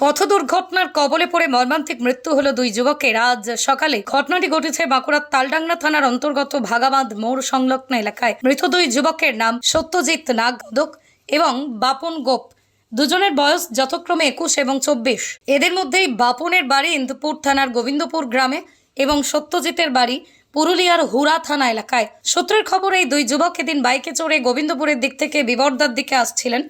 পথ দুর্ঘটনার কবলে পড়ে মর্মান্তিক মৃত্যু হলো দুই যুবকের। আজ সকালে ঘটনাটি ঘটেছে বাঁকুড়ার তালডাংরা থানার অন্তর্গত ভাগাবাঁধ মোড় সংলগ্ন এলাকায়। মৃত দুই যুবকের নাম সত্যজিৎ নাগদক এবং বাপন গোপ। দুজনের বয়স যথাক্রমে একুশ এবং চব্বিশ। এদের মধ্যেই বাপনের বাড়ি ইন্দুপুর থানার গোবিন্দপুর গ্রামে এবং সত্যজিতের বাড়ি পুরুলিয়ার হুরা থানা এলাকায়। সূত্রের খবর, এই দুই যুবক এদিন বাইকে চড়ে গোবিন্দপুরের দিক থেকে বিবর্দার দিকে আসছিলেন।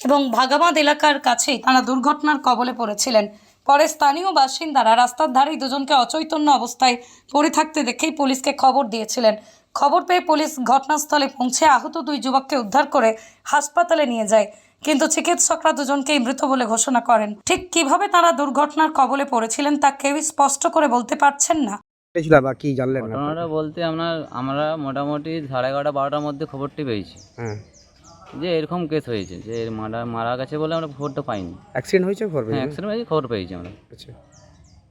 এবং ভাগাবাঁধ এলাকার কাছেই তারা দুর্ঘটনার কবলে পড়েছিলেন। পরে স্থানীয় বাসিন্দারা রাস্তার ধারেই দুজনকে অচৈতন্য অবস্থায় পড়ে থাকতে দেখেই পুলিশকে খবর দিয়েছিলেন। খবর পেয়ে পুলিশ ঘটনাস্থলে পৌঁছে আহত দুই যুবককে উদ্ধার করে হাসপাতালে নিয়ে যায়। কিন্তু চিকিৎসকরা দুজনকেই মৃত বলে ঘোষণা করেন। ঠিক কীভাবে তারা দুর্ঘটনার কবলে পড়েছিলেন তা কেউই স্পষ্ট করে বলতে পারছেন না। ছিল বা কি জানলেন ঘটনাটা বলতে আপনার আমরা মোটামুটি সাড়ে এগারোটা বারোটার মধ্যে খবরটি পেয়েছি। হ্যাঁ। যে এরকম কেস হয়েছে যে এর মারা মারা গেছে বলে আমরা খবরটা পাইনি। অ্যাক্সিডেন্ট হয়েছে খবর হ্যাঁ অ্যাক্সিডেন্ট হয়েছে খবর পেয়েছি আমরা। আচ্ছা।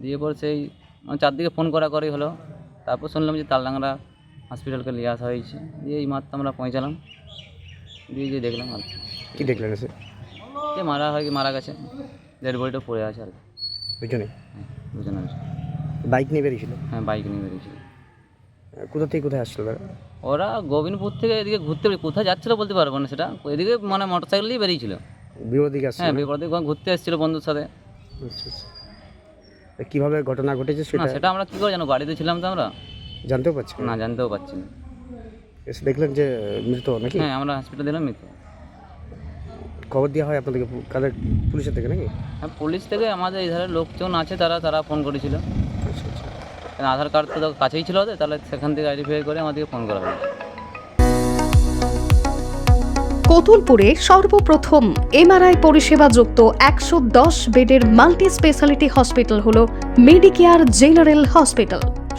দিয়ে পর সেই মানে চারদিকে ফোন করা করেই হলো। তারপর শুনলাম যে তালডাংরা হসপিটালকে নিয়ে আসা হয়েছে। দিয়ে এই মাত্র আমরা পৌঁছালাম। দিয়ে যে দেখলাম আর কি। দেখলেন এসে? যে মারা হয় কি মারা গেছে। ডেড বডিটা পড়ে আছে আর কি। দুজনে হ্যাঁ দুজনে বাইক নিয়ে বেরিয়েছিল? হ্যাঁ বাইক নিয়ে বেরিয়েছিল। কোথা থেকে কোথায় আসছিল তারা? ওরা গোবিন্দপুর থেকে এদিকে ঘুরতে বেরিয়ে- কোথায় যাচ্ছিল বলতে পারব না সেটা। এদিকে মানে মোটর সাইকেল বেরিয়েছিল। বিপদ দিকে আসছিল? হ্যাঁ বিপদ ঘুরতে এসেছিল বন্ধুর সাথে। আচ্ছা আচ্ছা। তা কীভাবে ঘটনা ঘটেছে না সেটা? সেটা আমরা কী করে জানো গাড়িতে ছিলাম তো আমরা। জানতেও পারছি না। জানতেও পারছি না। এসে দেখলেন যে মৃত নাকি? হ্যাঁ আমরা হসপিটাল দিলাম মৃত্যু খবর দেওয়া হয় আপনাদেরকে? পু- কাদের? পুলিশের থেকে নাকি? হ্যাঁ পুলিশ থেকে আমাদের এই ধারে লোকজন আছে তারা তারা ফোন করেছিল। আচ্ছা আচ্ছা। কারণ আধার কার্ড তো কাছেই ছিল ওদের, তাহলে সেখান থেকে আইডেন্টিফাই করে আমাদেরকে ফোন করা হলো। কতুলপুরে সর্বপ্রথম এমআরআই পরিষেবা যুক্ত একশো দশ বেডের মাল্টি স্পেশালিটি হসপিটাল হল মেডিকেয়ার জেনারেল হসপিটাল